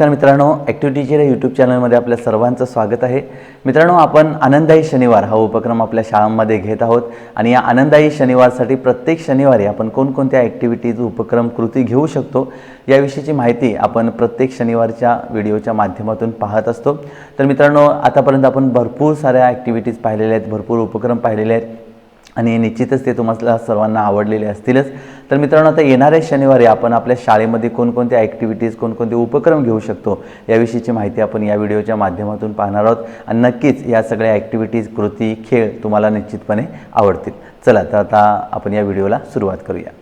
नमस्कार मित्रांनो ॲक्टिव्हिटीच्या यूट्यूब चॅनलमध्ये आपल्या सर्वांचं स्वागत आहे. मित्रांनो आपण आनंदाई शनिवार हा उपक्रम आपल्या शाळांमध्ये घेत आहोत आणि या आनंददायी शनिवारसाठी प्रत्येक शनिवारी आपण कोणकोणत्या ॲक्टिव्हिटीज उपक्रम कृती घेऊ शकतो याविषयीची माहिती आपण प्रत्येक शनिवारच्या व्हिडिओच्या माध्यमातून पाहत असतो. तर मित्रांनो आतापर्यंत आपण भरपूर साऱ्या ॲक्टिव्हिटीज पाहिलेल्या आहेत भरपूर उपक्रम पाहिलेले आहेत. आणि निश्चितच ते तुम्हाला सर्वांना आवडलेले असतीलच. तर मित्रांनो आता येणाऱ्या शनिवारी आपण आपल्या शाळेमध्ये कोणकोणत्या ॲक्टिव्हिटीज कोणकोणते उपक्रम घेऊ शकतो याविषयीची माहिती आपण या व्हिडिओच्या माध्यमातून पाहणार आहोत. आणि नक्कीच या सगळ्या ॲक्टिव्हिटीज कृती खेळ तुम्हाला निश्चितपणे आवडतील. चला तर आता आपण या व्हिडिओला सुरुवात करूया.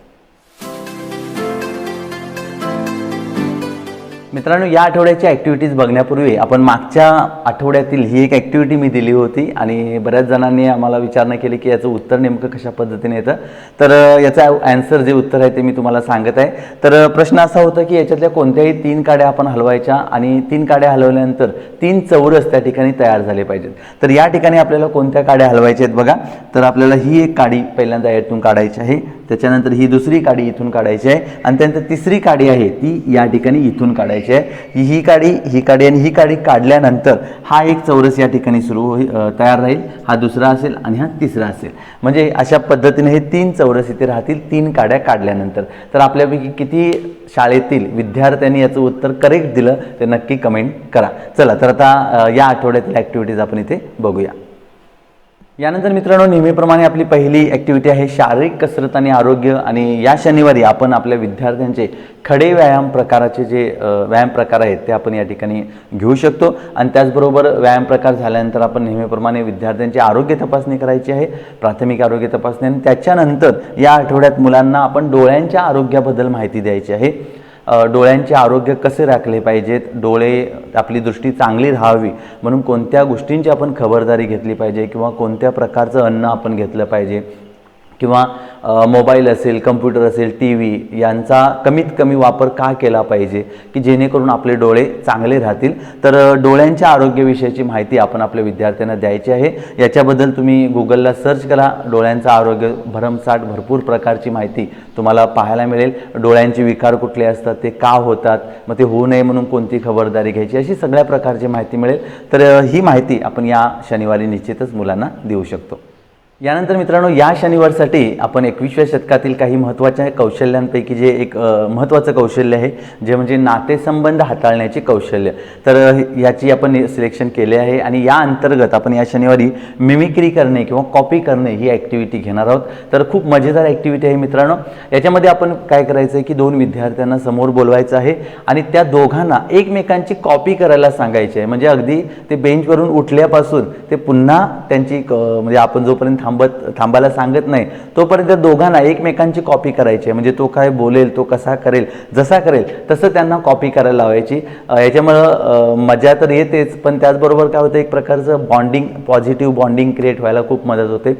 मित्रांनो या आठवड्याची ॲक्टिव्हिटीज बघण्यापूर्वी आपण मागच्या आठवड्यातील ही एक ॲक्टिव्हिटी मी दिली होती आणि बऱ्याच जणांनी आम्हाला विचारणा केली की याचं उत्तर नेमकं कशा पद्धतीने येतं. तर याचं ॲन्सर जे उत्तर आहे ते मी तुम्हाला सांगत आहे. तर प्रश्न असा होता की याच्यातल्या कोणत्याही तीन काड्या आपण हलवायच्या आणि तीन काड्या हलवल्यानंतर तीन चौरस त्या ठिकाणी तयार झाले पाहिजेत. तर या ठिकाणी आपल्याला कोणत्या काड्या हलवायच्या आहेत बघा. तर आपल्याला ही एक काडी पहिल्यांदा यातून काढायची आहे. त्याच्यानंतर ही दुसरी काडी इथून काढायची आहे. आणि त्यानंतर तिसरी काडी आहे ती या ठिकाणी इथून काढायची आहे. ही ही काडी ही काडी आणि ही काडी काढल्यानंतर हा एक चौरस या ठिकाणी सुरू होई तयार राहील. हा दुसरा असेल आणि हा तिसरा असेल. म्हणजे अशा पद्धतीने हे तीन चौरस इथे राहतील तीन काड्या काढल्यानंतर. तर आपल्यापैकी किती शाळेतील विद्यार्थ्यांनी याचं उत्तर करेक्ट दिलं ते नक्की कमेंट करा. चला तर आता या आठवड्यातील ॲक्टिव्हिटीज आपण इथे बघूया. यानंतर मित्रांनो नेहमीप्रमाणे आपली पहिली ॲक्टिव्हिटी आहे शारीरिक कसरत आणि आरोग्य. आणि या शनिवारी आपण आपल्या विद्यार्थ्यांचे खडे व्यायाम प्रकाराचे जे व्यायाम प्रकार आहेत ते आपण या ठिकाणी घेऊ शकतो. आणि त्याचबरोबर व्यायाम प्रकार झाल्यानंतर आपण नेहमीप्रमाणे विद्यार्थ्यांची आरोग्य तपासणी करायची आहे प्राथमिक आरोग्य तपासणी. आणि त्याच्यानंतर या आठवड्यात मुलांना आपण डोळ्यांच्या आरोग्याबद्दल माहिती द्यायची आहे. डोळ्यांचे आरोग्य कसे राखले पाहिजेत? डोळे आपली दृष्टी चांगली राहावी म्हणून कोणत्या गोष्टींची आपण खबरदारी घेतली पाहिजे किंवा कोणत्या प्रकारचं अन्न आपण घेतलं पाहिजे? किंवा मोबाईल असेल कम्प्युटर असेल टी व्ही यांचा कमीत कमी वापर का केला पाहिजे? की जेणेकरून आपले डोळे चांगले राहतील? तर डोळ्यांच्या आरोग्याविषयीची माहिती आपण आपल्या विद्यार्थ्यांना द्यायची आहे. याच्याबद्दल तुम्ही गुगलला सर्च करा. डोळ्यांचं आरोग्य भरमसाठ भरपूर प्रकारची माहिती तुम्हाला पाहायला मिळेल. डोळ्यांचे विकार कुठले असतात? ते का होतात? मग ते होऊ नये म्हणून कोणती खबरदारी घ्यायची? अशी सगळ्या प्रकारची माहिती मिळेल. तर ही माहिती आपण या शनिवारी निश्चितच मुलांना देऊ शकतो. यानंतर मित्रांनो या शनिवारसाठी आपण एकवीसव्या शतकातील काही महत्त्वाच्या कौशल्यांपैकी जे एक महत्त्वाचं कौशल्य आहे जे म्हणजे नातेसंबंध हाताळण्याचे कौशल्य. तर याची आपण सिलेक्शन केले आहे आणि या अंतर्गत आपण या शनिवारी मिमिक्री करणे किंवा कॉपी करणे ही ॲक्टिव्हिटी घेणार आहोत. तर खूप मजेदार ॲक्टिव्हिटी आहे मित्रांनो. याच्यामध्ये आपण काय करायचं आहे की दोन विद्यार्थ्यांना समोर बोलवायचं आहे आणि त्या दोघांना एकमेकांची कॉपी करायला सांगायची आहे म्हणजे अगदी ते बेंचवरून उठल्यापासून ते पुन्हा त्यांची म्हणजे आपण जोपर्यंत थांबत थांबायला सांगत नाही. तोपर्यंत त्या दोघांना एकमेकांची कॉपी करायची. आहे म्हणजे तो काय बोलेल तो कसा करेल जसा करेल तसं त्यांना कॉपी करायला लावायची. याच्यामुळं मजा तर येतेच पण त्याचबरोबर काय होतं एक प्रकारचं बॉन्डिंग पॉझिटिव्ह बॉन्डिंग क्रिएट व्हायला खूप मदत होते.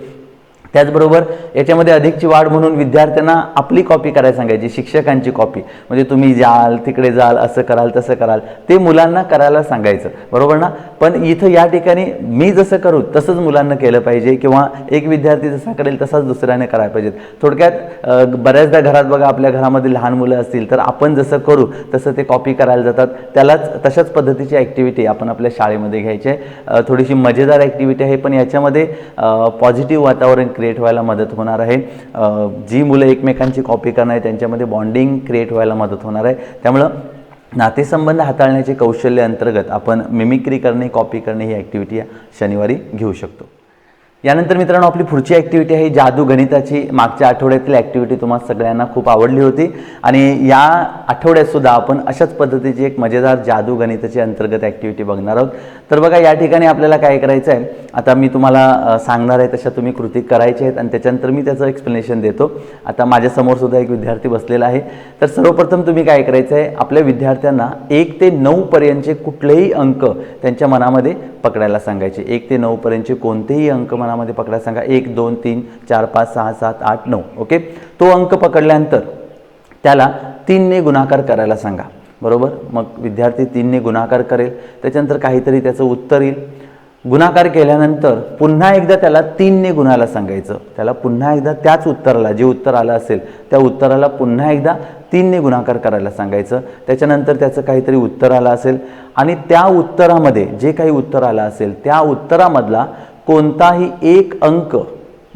त्याचबरोबर याच्यामध्ये अधिकची वाढ म्हणून विद्यार्थ्यांना आपली कॉपी करायला सांगायची शिक्षकांची कॉपी म्हणजे तुम्ही जाल तिकडे जाल असं कराल तसं कराल ते मुलांना करायला सांगायचं. बरोबर ना? पण इथं या ठिकाणी मी जसं करू तसंच मुलांना केलं पाहिजे किंवा एक विद्यार्थी जसा करेल तसाच दुसऱ्याने करायला पाहिजेत थोडक्यात बऱ्याचदा घरात बघा आपल्या घरामध्ये लहान मुलं असतील तर आपण जसं करू तसं ते कॉपी करायला जातात. त्यालाच तशाच पद्धतीची ॲक्टिव्हिटी आपण आपल्या शाळेमध्ये घ्यायची आहे. थोडीशी मजेदार ॲक्टिव्हिटी आहे पण याच्यामध्ये पॉझिटिव्ह वातावरण क्रिएट व्हायला मदत होणार आहे. जी मुलं एकमेकांची कॉपी करणार आहे त्यांच्यामध्ये बॉन्डिंग क्रिएट व्हायला मदत होणार आहे. त्यामुळं नातेसंबंध हाताळण्याचे कौशल्य अंतर्गत आपण मिमिक्री करणे कॉपी करणे ही ॲक्टिव्हिटी शनिवारी घेऊ शकतो. यानंतर मित्रांनो आपली पुढची ॲक्टिव्हिटी आहे जादू गणिताची. मागच्या आठवड्यातील ॲक्टिव्हिटी तुम्हाला सगळ्यांना खूप आवडली होती. आणि या आठवड्यातसुद्धा आपण अशाच पद्धतीची एक मजेदार जादू गणिताची अंतर्गत ॲक्टिव्हिटी बघणार आहोत. तर बघा या ठिकाणी आपल्याला काय करायचं आहे? आता मी तुम्हाला सांगणार आहे तशा तुम्ही कृती करायच्या आहेत आणि त्याच्यानंतर मी त्याचं एक्सप्लेनेशन देतो. आता माझ्यासमोरसुद्धा एक विद्यार्थी बसलेला आहे. तर सर्वप्रथम तुम्ही काय करायचं आहे? आपल्या विद्यार्थ्यांना एक ते नऊपर्यंतचे कुठलेही अंक त्यांच्या मनामध्ये पकडायला सांगायचे. एक ते नऊपर्यंतचे कोणतेही अंक मनामध्ये पकडायला सांगा. एक दोन तीन चार पाच सहा सात आठ नऊ. ओके? तो अंक पकडल्यानंतर त्याला तीनने गुणाकार करायला सांगा. बरोबर? मग विद्यार्थी तीनने गुणाकार करेल. त्याच्यानंतर काहीतरी त्याचं उत्तर येईल. गुणाकार केल्यानंतर पुन्हा एकदा त्याला तीनने गुणाला सांगायचं. त्याला पुन्हा एकदा त्याच उत्तराला जे उत्तर आलं असेल त्या उत्तराला पुन्हा एकदा तीनने गुणाकार करायला सांगायचं. त्याच्यानंतर त्याचं काहीतरी उत्तर आलं असेल आणि त्या उत्तरामध्ये जे काही उत्तर आलं असेल त्या उत्तरामधला कोणताही एक अंक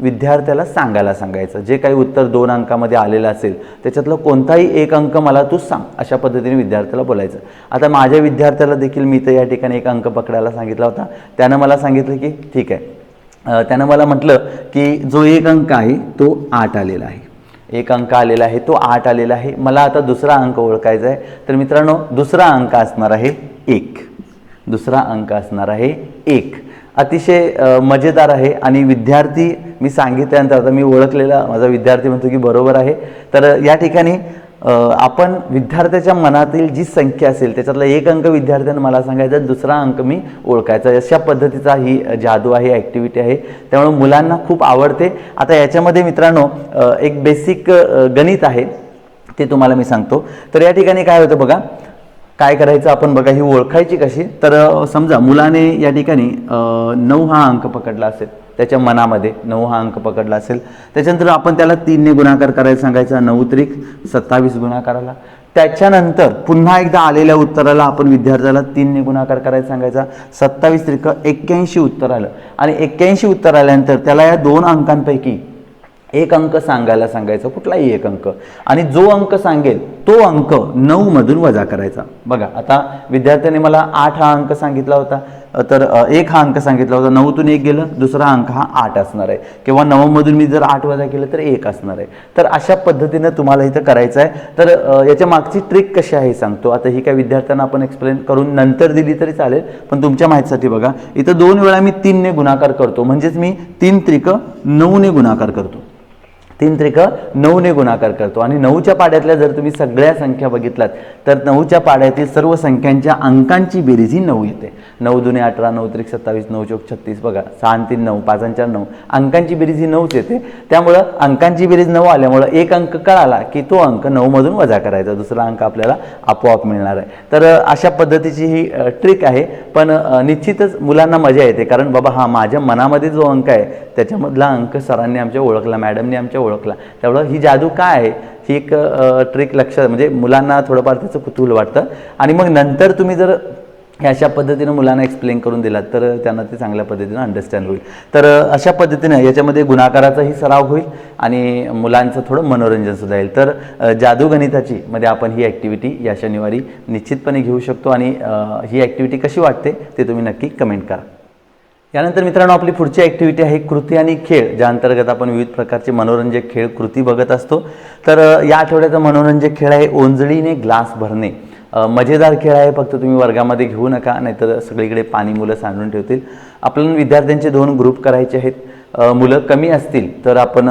विद्यार्थ्याला सांगायला सांगायचं. जे काही उत्तर दोन अंकामध्ये आलेलं असेल त्याच्यातलं कोणताही एक अंक मला तू सांग अशा पद्धतीने विद्यार्थ्याला बोलायचं. आता माझ्या विद्यार्थ्याला देखील मी तर या ठिकाणी एक अंक पकडायला सांगितला होता. त्यानं मला सांगितलं की ठीक आहे. त्यानं मला म्हटलं की जो एक अंक आहे तो आठ आलेला आहे. एक अंक आलेला आहे तो आठ आलेला आहे. मला आता दुसरा अंक ओळखायचा आहे. तर मित्रांनो दुसरा अंक असणार आहे एक. दुसरा अंक असणार आहे एक. अतिशय मजेदार आहे. आणि विद्यार्थी मी सांगितल्यानंतर आता मी ओळखलेला माझा विद्यार्थी म्हणतो की बरोबर आहे. तर या ठिकाणी आपण विद्यार्थ्याच्या मनातील जी संख्या असेल त्याच्यातला एक अंक विद्यार्थ्यानं मला सांगायचा दुसरा अंक मी ओळखायचा अशा पद्धतीचा ही जादू आहे ॲक्टिव्हिटी आहे. त्यामुळे मुलांना खूप आवडते. आता याच्यामध्ये मित्रांनो एक बेसिक गणित आहे ते तुम्हाला मी सांगतो. तर या ठिकाणी काय होतं बघा काय करायचं आपण बघा ही ओळखायची कशी? तर समजा मुलाने या ठिकाणी नऊ हा अंक पकडला असेल त्याच्या मनामध्ये नऊ हा अंक पकडला असेल त्याच्यानंतर आपण त्याला तीनने गुणाकार करायला सांगायचा नऊ त्रिक सत्तावीस गुणाकाराला. त्याच्यानंतर पुन्हा एकदा आलेल्या उत्तराला आपण विद्यार्थ्याला तीनने गुणाकार करायला सांगायचा सत्तावीस त्रिक एक्क्याऐंशी उत्तर आलं. आणि एक्क्याऐंशी उत्तर आल्यानंतर त्याला या दोन अंकांपैकी एक अंक सांगायला सांगायचा कुठलाही एक अंक. आणि जो अंक सांगेल तो अंक नऊ मधून वजा करायचा. बघा आता विद्यार्थ्याने मला आठ हा अंक सांगितला होता तर एक हा अंक सांगितला होता नऊतून एक गेलं दुसरा अंक हा आठ असणार आहे. किंवा नऊमधून मी जर आठ वजा केलं तर एक असणार आहे. तर अशा पद्धतीनं तुम्हाला इथं करायचं आहे. तर याच्या मागची ट्रिक कशी आहे सांगतो. आता ही काय विद्यार्थ्यांना आपण एक्सप्लेन करून नंतर दिली तरी चालेल पण तुमच्या माहितीसाठी बघा इथं दोन वेळा मी तीनने गुणाकार करतो. म्हणजेच मी तीन त्रिक नऊने गुणाकार करतो. तीन त्रिक नऊने गुणाकार करतो. आणि नऊच्या पाड्यातल्या जर तुम्ही सगळ्या संख्या बघितलात तर नऊच्या पाड्यातील सर्व संख्यांच्या अंकांची बेरीज ही नऊ येते. नऊ दुने अठरा नऊ त्रिक सत्तावीस नऊ चौक छत्तीस बघा सहा तीन नऊ पाच चार नऊ. अंकांची बेरीज ही नऊच येते. त्यामुळं अंकांची बेरीज नऊ आल्यामुळं एक अंक कळाला की तो अंक नऊमधून वजा करायचा. दुसरा अंक आपल्याला आपोआप मिळणार आहे. तर अशा पद्धतीची ही ट्रिक आहे. पण निश्चितच मुलांना मजा येते. कारण बाबा हा माझ्या मनामध्ये जो अंक आहे त्याच्यामधला अंक सरांनी आमच्या ओळखला मॅडमने आमच्या ओळखला. त्यामुळं ही जादू काय आहे? ही एक ट्रिक लक्ष म्हणजे मुलांना थोडंफार त्याचं कुतूहल वाटतं. आणि मग नंतर तुम्ही जर हे अशा पद्धतीनं मुलांना एक्सप्लेन करून दिलात तर त्यांना ते चांगल्या पद्धतीनं अंडरस्टँड होईल. तर अशा पद्धतीनं याच्यामध्ये गुणाकाराचाही सराव होईल आणि मुलांचं थोडं मनोरंजनसुद्धा येईल. तर जादूगणिताची जादू गणिताची मध्ये आपण ही ॲक्टिव्हिटी या शनिवारी निश्चितपणे घेऊ शकतो आणि ही ॲक्टिव्हिटी कशी वाटते ते तुम्ही नक्की कमेंट करा. यानंतर मित्रांनो आपली पुढची ॲक्टिव्हिटी आहे कृती आणि खेळ ज्या अंतर्गत आपण विविध प्रकारचे मनोरंजक खेळ कृती बघत असतो. तर या आठवड्याचा मनोरंजक खेळ आहे ओंजळीने ग्लास भरणे. मजेदार खेळ आहे फक्त तुम्ही वर्गामध्ये घेऊ नका नाहीतर सगळीकडे पाणी मुलं सांडून ठेवतील. आपल्याला विद्यार्थ्यांचे दोन ग्रुप करायचे आहेत. मुलं कमी असतील तर आपण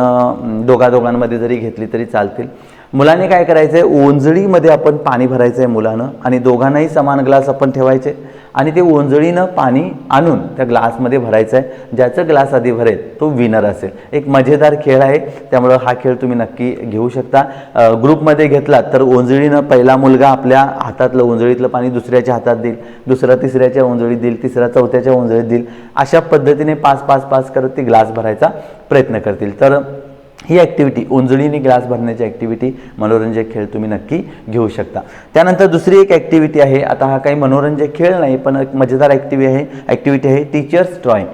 दोघा दोघांमध्ये जरी घेतली तरी चालतील. मुलाने काय करायचं? आहे ओंजळीमध्ये आपण पाणी भरायचं आहे मुलानं आणि दोघांनाही समान ग्लास आपण ठेवायचे आणि ते ओंजळीनं पाणी आणून त्या ग्लासमध्ये भरायचं आहे ज्याचं ग्लास आधी भरेल तो विनर असेल. एक मजेदार खेळ आहे. त्यामुळं हा खेळ तुम्ही नक्की घेऊ शकता. ग्रुपमध्ये घेतलात तर ओंजळीनं पहिला मुलगा आपल्या हातातलं ओंजळीतलं पाणी दुसऱ्याच्या हातात देईल. दुसरा तिसऱ्याच्या ओंजळीत देईल. तिसरा चौथ्याच्या ओंजळीत देईल. अशा पद्धतीने पाच पाच पाच करत ती ग्लास भरायचा प्रयत्न करतील. तर ही ॲक्टिव्हिटी ओंजळीने ग्लास भरण्याची ॲक्टिव्हिटी मनोरंजक खेळ तुम्ही नक्की घेऊ शकता. त्यानंतर दुसरी एक ॲक्टिव्हिटी आहे आता हा काही मनोरंजक खेळ नाही पण एक मजेदार ॲक्टिव्ही आहे ॲक्टिव्हिटी आहे टीचर्स ड्रॉईंग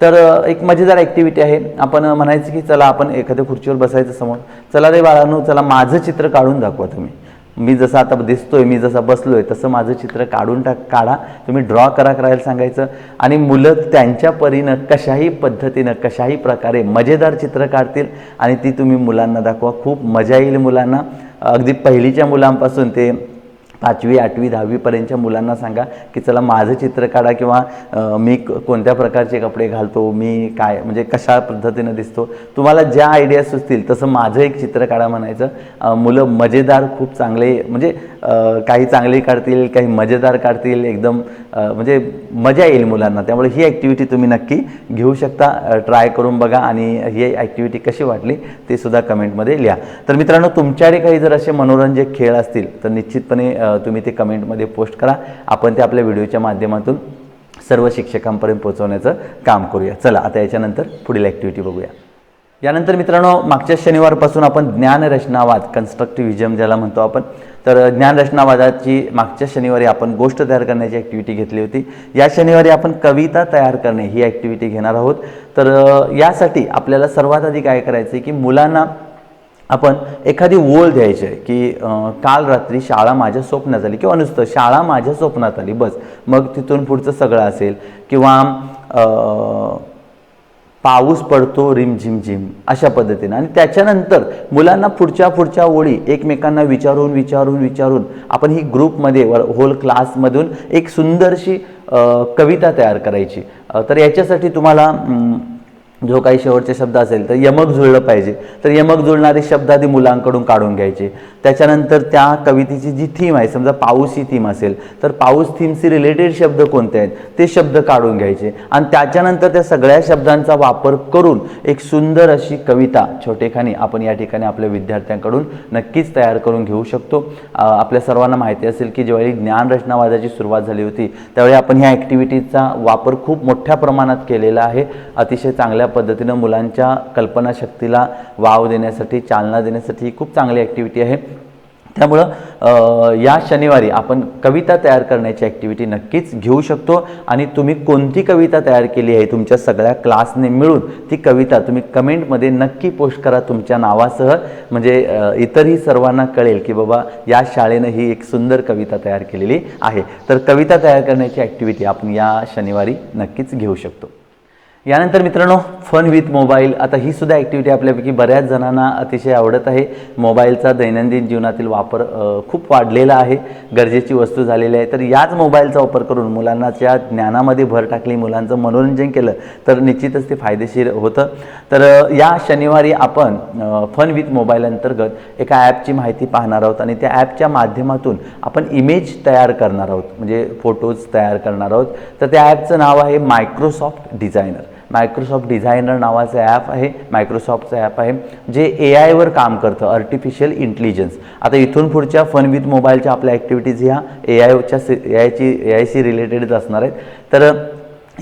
तर एक मजेदार ॲक्टिव्हिटी आहे आपण म्हणायचं की चला आपण एखाद्या खुर्चीवर बसायचं समोर चला रे बाळांनो चला माझं चित्र काढून दाखवा तुम्ही. मी जसं आता दिसतोय मी जसा बसलोय तसं माझं चित्र काढून टाक काढा. तुम्ही ड्रॉ करा करायला सांगायचं? आणि मुलं त्यांच्या परीनं कशाही पद्धतीनं कशाही प्रकारे मजेदार चित्र काढतील आणि ती तुम्ही मुलांना दाखवा. खूप मजा येईल मुलांना. अगदी पहिलीच्या मुलांपासून ते पाचवी आठवी दहावीपर्यंतच्या मुलांना सांगा की चला माझं चित्र काढा किंवा मी क- कोणत्या प्रकारचे कपडे घालतो मी काय म्हणजे कशा पद्धतीनं दिसतो. तुम्हाला ज्या आयडिया सुचतील तसं माझं एक चित्र काढा म्हणायचं. मुलं मजेदार खूप चांगले म्हणजे काही चांगले काढतील काही मजेदार काढतील एकदम म्हणजे मजा येईल मुलांना. त्यामुळे ही ॲक्टिव्हिटी तुम्ही नक्की घेऊ शकता. ट्राय करून बघा आणि ही ॲक्टिव्हिटी कशी वाटली ते सुद्धा कमेंटमध्ये लिहा. तर मित्रांनो तुमच्याकडे काही जर असे मनोरंजक खेळ असतील तर निश्चितपणे तुम्ही ते कमेंटमध्ये पोस्ट करा. आपण ते आपल्या व्हिडिओच्या माध्यमातून सर्व शिक्षकांपर्यंत पोहोचवण्याचं काम करूया. चला आता याच्यानंतर पुढील ॲक्टिव्हिटी बघूया. यानंतर मित्रांनो मागच्या शनिवारपासून आपण ज्ञानरचनावाद कन्स्ट्रक्टिव्हिजम ज्याला म्हणतो आपण तर ज्ञानरचनावादाची मागच्या शनिवारी आपण गोष्ट तयार करण्याची ॲक्टिव्हिटी घेतली होती. या शनिवारी आपण कविता तयार करणे ही ॲक्टिव्हिटी घेणार आहोत. तर यासाठी आपल्याला सर्वात आधी काय करायचं आहे की मुलांना आपण एखादी ओळ द्यायची आहे की काल रात्री शाळा माझ्या स्वप्नात आली किंवा नुसतं शाळा माझ्या स्वप्नात आली बस. मग तिथून पुढचं सगळं असेल किंवा पाऊस पडतो रिम झिम झिम अशा पद्धतीनं. आणि त्याच्यानंतर मुलांना पुढच्या पुढच्या ओळी एकमेकांना विचारून विचारून विचारून आपण ही ग्रुपमध्ये होल क्लासमधून एक सुंदरशी कविता तयार करायची. तर याच्यासाठी तुम्हाला जो काही शेवटचे शब्द असेल तर यमक जुळलं पाहिजे. तर यमक जुळणारे शब्द आधी मुलांकडून काढून घ्यायचे. त्याच्यानंतर त्या कवितेची जी थीम आहे समजा पाऊस ही थीम असेल तर पाऊस थीमशी रिलेटेड शब्द कोणते आहेत? ते शब्द काढून घ्यायचे. आणि त्याच्यानंतर त्या सगळ्या शब्दांचा वापर करून एक सुंदर अशी कविता छोटेखानी आपण या ठिकाणी आपल्या विद्यार्थ्यांकडून नक्कीच तयार करून घेऊ शकतो. आपल्या सर्वांना माहिती असेल की ज्यावेळी ज्ञानरचनावादाची सुरुवात झाली होती त्यावेळी आपण ह्या ॲक्टिव्हिटीचा वापर खूप मोठ्या प्रमाणात केलेला आहे. अतिशय चांगल्या पद्धतीनं मुलांच्या कल्पनाशक्तीला वाव देण्यासाठी चालना देण्यासाठी ही खूप चांगली ॲक्टिव्हिटी आहे. त्यामुळं या शनिवारी आपण कविता तयार करण्याची ॲक्टिव्हिटी नक्कीच घेऊ शकतो. आणि तुम्ही कोणती कविता तयार केली आहे तुमच्या सगळ्या क्लासने मिळून ती कविता तुम्ही कमेंटमध्ये नक्की पोस्ट करा तुमच्या नावासह. म्हणजे इतरही सर्वांना कळेल की बाबा या शाळेनं ही एक सुंदर कविता तयार केलेली आहे. तर कविता तयार करण्याची ॲक्टिव्हिटी आपण या शनिवारी नक्कीच घेऊ शकतो. यानंतर मित्रांनो फन विथ मोबाईल आता ही सुद्धा ॲक्टिव्हिटी आपल्यापैकी बऱ्याच जणांना अतिशय आवडत आहे. मोबाईलचा दैनंदिन जीवनातील वापर खूप वाढलेला आहे. गरजेची वस्तू झालेली आहे. तर याच मोबाईलचा वापर करून मुलांनाच्या ज्ञानामध्ये भर टाकली मुलांचं मनोरंजन केलं तर निश्चितच ते फायदेशीर होतं. तर या शनिवारी आपण फन विथ मोबाईल अंतर्गत एका ॲपची माहिती पाहणार आहोत आणि त्या ॲपच्या माध्यमातून आपण इमेज तयार करणार आहोत. म्हणजे फोटोज तयार करणार आहोत. तर त्या ॲपचं नाव आहे मायक्रोसॉफ्ट डिझायनर मायक्रोसॉफ्ट डिझायनर नावाचं ॲप आहे. मायक्रोसॉफ्टचं ॲप आहे जे ए आयवर काम करतं आर्टिफिशियल इंटेलिजन्स आता इथून पुढच्या फन विथ मोबाईलच्या आपल्या ॲक्टिव्हिटीज ह्या ए आयच्या ए आयची ए आयशी रिलेटेडच असणार आहेत. तर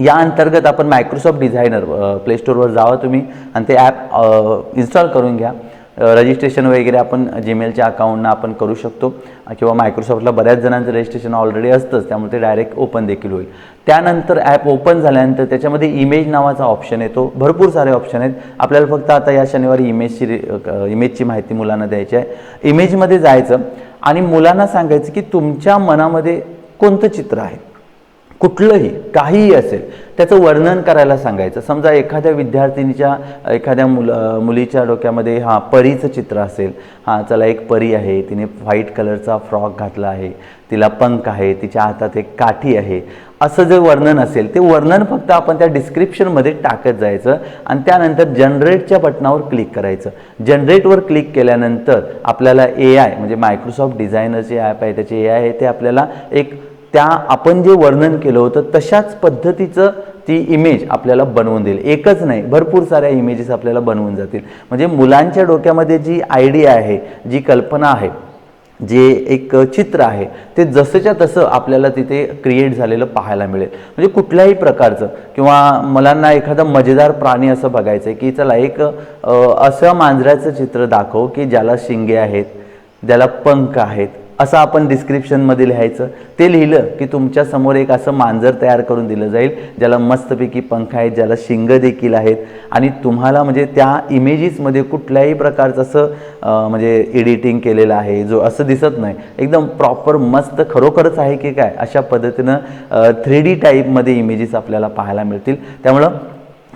या अंतर्गत आपण मायक्रोसॉफ्ट डिझायनर प्ले स्टोरवर जावा तुम्ही आणि ते ॲप इन्स्टॉल करून घ्या. रजिस्ट्रेशन वगैरे आपण जीमेलच्या अकाउंटनं आपण करू शकतो. किंवा मायक्रोसॉफ्टला बऱ्याच जणांचं रजिस्ट्रेशन ऑलरेडी असतंच त्यामुळे ते डायरेक्ट ओपन देखील होईल. त्यानंतर ॲप ओपन झाल्यानंतर त्याच्यामध्ये इमेज नावाचा ऑप्शन येतो. भरपूर सारे ऑप्शन आहेत. आपल्याला फक्त आता या शनिवारी इमेजची इमेजची माहिती मुलांना द्यायची आहे. इमेजमध्ये जायचं आणि मुलांना सांगायचं की तुमच्या मनामध्ये कोणतं चित्र आहे? कुठलंही काहीही असेल त्याचं वर्णन करायला सांगायचं. समजा एखाद्या विद्यार्थिनीच्या एखाद्या मुल मुलीच्या डोक्यामध्ये हां परीचं चित्र असेल. हां चला एक परी आहे तिने व्हाईट कलरचा फ्रॉक घातला आहे तिला पंख आहे तिच्या हातात एक काठी आहे असं जे वर्णन असेल ते वर्णन फक्त आपण त्या डिस्क्रिप्शनमध्ये टाकत जायचं आणि त्यानंतर जनरेटच्या बटनावर क्लिक करायचं. जनरेटवर क्लिक केल्यानंतर आपल्याला ए आय म्हणजे मायक्रोसॉफ्ट डिझायनरचे ॲप आहे त्याचे ए आय आहे ते आपल्याला एक त्या आपण जे वर्णन केलं होतं तशाच पद्धतीचं ती इमेज आपल्याला बनवून देईल. एकच नाही भरपूर साऱ्या इमेजेस आपल्याला बनवून जातील. म्हणजे मुलांच्या डोक्यामध्ये जी आयडिया आहे जी कल्पना आहे जे एक चित्र आहे ते जसंच्या तसं आपल्याला तिथे क्रिएट झालेलं पाहायला मिळेल. म्हणजे कुठल्याही प्रकारचं किंवा मुलांना एखादं मजेदार प्राणी असं बघायचं आहे की चला एक असं मांजराचं चित्र दाखव की ज्याला शिंगे आहेत ज्याला पंख आहेत असं आपण डिस्क्रिप्शनमध्ये लिहायचं. ते लिहिलं की तुमच्यासमोर एक असं मांजर तयार करून दिलं जाईल ज्याला मस्तपैकी पंख आहेत ज्याला शिंग देखील आहेत. आणि तुम्हाला म्हणजे त्या इमेजेसमध्ये कुठल्याही प्रकारचं असं म्हणजे एडिटिंग केलेलं आहे जो असं दिसत नाही. एकदम प्रॉपर मस्त खरोखरच आहे की काय? अशा पद्धतीनं थ्री डी टाईपमध्ये इमेजेस आपल्याला पाहायला मिळतील. त्यामुळं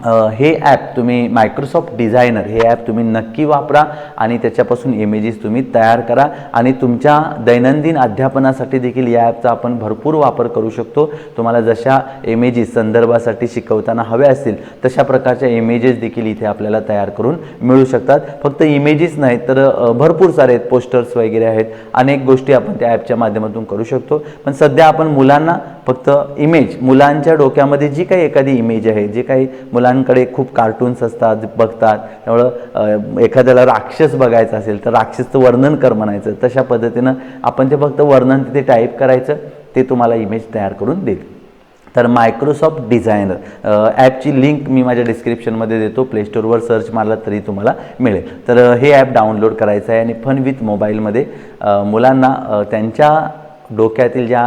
हे ॲप तुम्ही मायक्रोसॉफ्ट डिझायनर हे ॲप तुम्ही नक्की वापरा आणि त्याच्यापासून इमेजेस तुम्ही तयार करा आणि तुमच्या दैनंदिन अध्यापनासाठी देखील या ॲपचा आपण भरपूर वापर करू शकतो. तुम्हाला जशा इमेजेस संदर्भासाठी शिकवताना हव्या असतील तशा प्रकारच्या इमेजेस देखील इथे आपल्याला तयार करून मिळू शकतात. फक्त इमेजेस नाहीत तर भरपूर सारे आहेत पोस्टर्स वगैरे आहेत. अनेक गोष्टी आपण त्या ॲपच्या माध्यमातून करू शकतो. पण सध्या आपण मुलांना फक्त इमेज मुलांच्या डोक्यामध्ये जी काही एखादी इमेज आहे जे काही मुलांकडे खूप कार्टून्स असतात बघतात त्यामुळं एखाद्याला राक्षस बघायचा असेल तर राक्षसचं वर्णन कर म्हणायचं. तशा पद्धतीनं आपण ते फक्त वर्णन तिथे टाईप करायचं ते तुम्हाला इमेज तयार करून देईल. तर मायक्रोसॉफ्ट डिझायनर ॲपची लिंक मी माझ्या डिस्क्रिप्शनमध्ये देतो. प्लेस्टोरवर सर्च मारला तरी तुम्हाला मिळेल. तर हे ॲप डाउनलोड करायचं आहे आणि फन विथ मोबाईलमध्ये मुलांना त्यांच्या डोक्यातील ज्या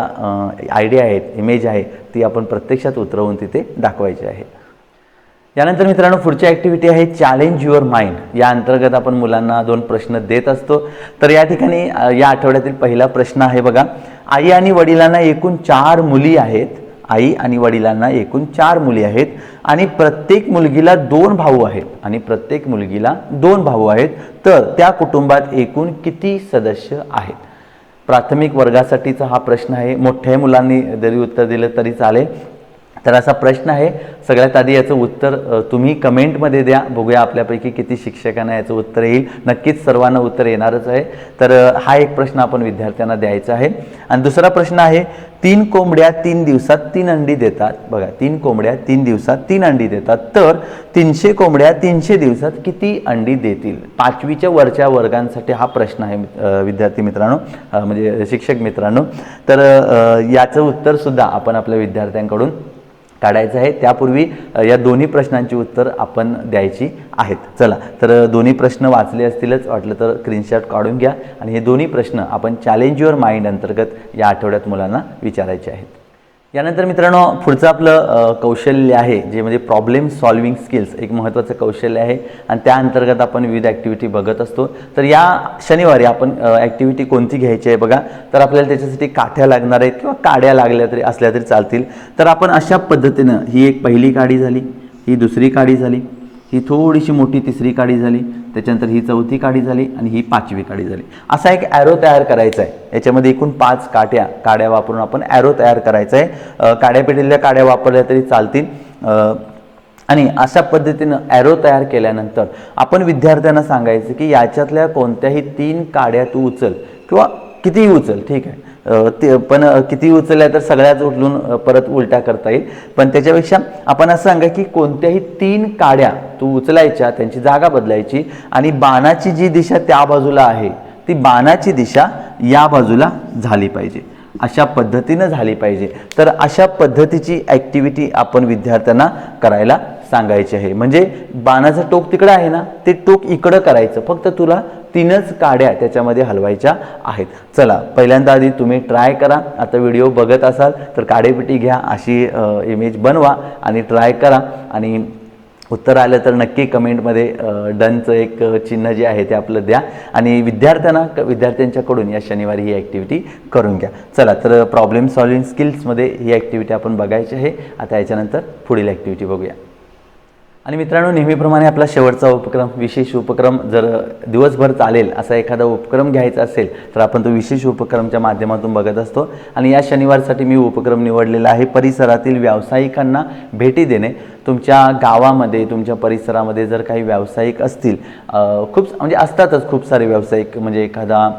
आयडिया आहेत इमेज आहे ती आपण प्रत्यक्षात उतरवून तिथे दाखवायची आहे. यानंतर मित्रांनो पुढची ॲक्टिव्हिटी आहे चॅलेंज युअर माइंड या अंतर्गत आपण मुलांना दोन प्रश्न देत असतो. तर या ठिकाणी या आठवड्यातील पहिला प्रश्न आहे बघा. आई आणि वडिलांना एकूण चार मुली आहेत. आई आणि वडिलांना एकूण चार मुली आहेत. आणि प्रत्येक मुलगीला दोन भाऊ आहेत. आणि प्रत्येक मुलगीला दोन भाऊ आहेत. तर त्या कुटुंबात एकूण किती सदस्य आहेत? प्राथमिक वर्गासाठीचा हा प्रश्न आहे. मोठ्याही मुलांनी जरी उत्तर दिलं तरी चालेल. तर असा प्रश्न आहे. सगळ्यात आधी याचं उत्तर तुम्ही कमेंटमध्ये द्या. बघूया आपल्यापैकी किती शिक्षकांना याचं उत्तर येईल. नक्कीच सर्वांना उत्तर येणारच आहे. तर हा एक प्रश्न आपण विद्यार्थ्यांना द्यायचा आहे. आणि दुसरा प्रश्न आहे तीन कोंबड्या तीन दिवसात तीन अंडी देतात. बघा तीन कोंबड्या तीन दिवसात तीन अंडी देतात. तर तीनशे कोंबड्या तीनशे दिवसात किती अंडी देतील? पाचवीच्या वरच्या वर्गांसाठी हा प्रश्न आहे विद्यार्थी मित्रांनो म्हणजे शिक्षक मित्रांनो. तर याचं उत्तरसुद्धा आपण आपल्या विद्यार्थ्यांकडून काढायचं आहे. त्यापूर्वी या दोन्ही प्रश्नांची उत्तर आपण द्यायची आहेत. चला तर दोन्ही प्रश्न वाचले असतीलच वाटलं तर स्क्रीनशॉट काढून घ्या. आणि हे दोन्ही प्रश्न आपण चॅलेंज युअर माइंड अंतर्गत या आठवड्यात मुलांना विचारायचे आहेत. यानंतर मित्रांनो पुढचं आपलं कौशल्य आहे जे म्हणजे प्रॉब्लेम सॉल्विंग स्किल्स एक महत्त्वाचं कौशल्य आहे. आणि त्या अंतर्गत आपण विविध ॲक्टिव्हिटी बघत असतो. तर या शनिवारी आपण ॲक्टिव्हिटी कोणती घ्यायची आहे बघा. तर आपल्याला त्याच्यासाठी काठ्या लागणार आहेत किंवा काड्या लागल्या तरी असल्या तरी चालतील. तर आपण अशा पद्धतीनं ही एक पहिली काडी झाली ही दुसरी काडी झाली ही थोडीशी मोठी तिसरी काडी झाली. त्याच्यानंतर ही चौथी काडी झाली आणि ही पाचवी काडी झाली. असा एक ॲरो तयार करायचा आहे याच्यामध्ये एकूण पाच काट्या काड्या वापरून आपण ॲरो तयार करायचा आहे काड्या पेटीतल्या काड्या वापरल्या तरी चालतील. आणि अशा पद्धतीनं ॲरो तयार केल्यानंतर आपण विद्यार्थ्यांना सांगायचं की याच्यातल्या कोणत्याही तीन काड्या तू उचल किंवा कितीही उचल ठीक आहे. ते पण किती उचलल्या तर सगळ्याच उचलून परत उलट्या करता येईल. पण त्याच्यापेक्षा आपण असं सांगा की कोणत्याही तीन काड्या तू उचलायच्या त्यांची जागा बदलायची आणि बाणाची जी दिशा त्या बाजूला आहे ती बाणाची दिशा या बाजूला झाली पाहिजे. अशा पद्धतीनं झाली पाहिजे. तर अशा पद्धतीची ॲक्टिव्हिटी आपण विद्यार्थ्यांना करायला सांगायची आहे. म्हणजे बाणाचं टोक तिकडं आहे ना ते टोक इकडं करायचं. फक्त तुला तीनच काड्या त्याच्यामध्ये हलवायच्या आहेत. चला पहिल्यांदा आधी तुम्ही ट्राय करा. आता व्हिडिओ बघत असाल तर काडेपिटी घ्या अशी इमेज बनवा आणि ट्राय करा. आणि उत्तर आलं तर नक्की कमेंटमध्ये डनचं एक चिन्ह जे आहे ते आपलं द्या. आणि विद्यार्थ्यांना क- विद्यार्थ्यांच्याकडून या शनिवारी ही ॲक्टिव्हिटी करून घ्या. चला तर प्रॉब्लेम सॉल्विंग स्किल्समध्ये ही ॲक्टिव्हिटी आपण बघायची आहे. आता याच्यानंतर पुढील ॲक्टिव्हिटी बघूया. आणि मित्रांनो नेहमीप्रमाणे आपला शेवटचा उपक्रम विशेष उपक्रम जर दिवसभर चालेल असा एखादा उपक्रम घ्यायचा असेल तर आपण तो विशेष उपक्रमच्या माध्यमातून बघत असतो. आणि या शनिवारसाठी मी उपक्रम निवडलेला आहे परिसरातील व्यावसायिकांना भेटी देणे. तुमच्या गावामध्ये तुमच्या परिसरामध्ये जर काही व्यावसायिक असतील खूप म्हणजे असतातच खूप सारे व्यावसायिक म्हणजे एखादा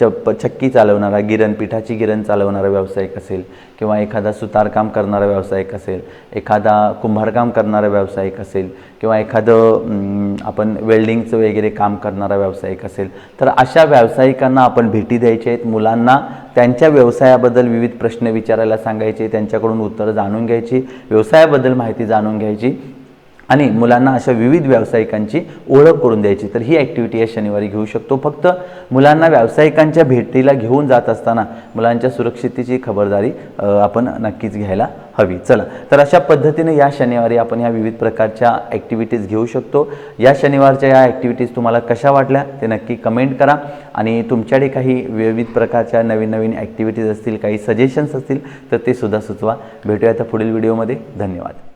चप चक्की चालवणारा गिरण पिठाची गिरण चालवणारा व्यावसायिक असेल किंवा एखादा सुतारकाम करणारा व्यावसायिक असेल एखादा कुंभारकाम करणारा व्यावसायिक असेल किंवा एखादं आपण वेल्डिंगचं वगैरे काम करणारा व्यावसायिक असेल तर अशा व्यावसायिकांना आपण भेटी द्यायच्या आहेत. मुलांना त्यांच्या व्यवसायाबद्दल विविध प्रश्न विचारायला सांगायचे त्यांच्याकडून उत्तरं जाणून घ्यायची व्यवसायाबद्दल माहिती जाणून घ्यायची. आणि मुलांना अशा विविध व्यावसायिकांची ओळख करून द्यायची. तर ही ॲक्टिव्हिटी या शनिवारी घेऊ शकतो. फक्त मुलांना व्यावसायिकांच्या भेटीला घेऊन जात असताना मुलांच्या सुरक्षितेची खबरदारी आपण नक्कीच घ्यायला हवी. चला तर अशा पद्धतीने या शनिवारी आपण या विविध प्रकारच्या ॲक्टिव्हिटीज घेऊ शकतो. या शनिवारच्या या ॲक्टिव्हिटीज तुम्हाला कशा वाटल्या ते नक्की कमेंट करा. आणि तुमच्याकडे काही विविध प्रकारच्या नवीन नवीन ॲक्टिव्हिटीज असतील काही सजेशन्स असतील तर ते सुद्धा सुचवा. भेटूया आता पुढील व्हिडिओमध्ये धन्यवाद.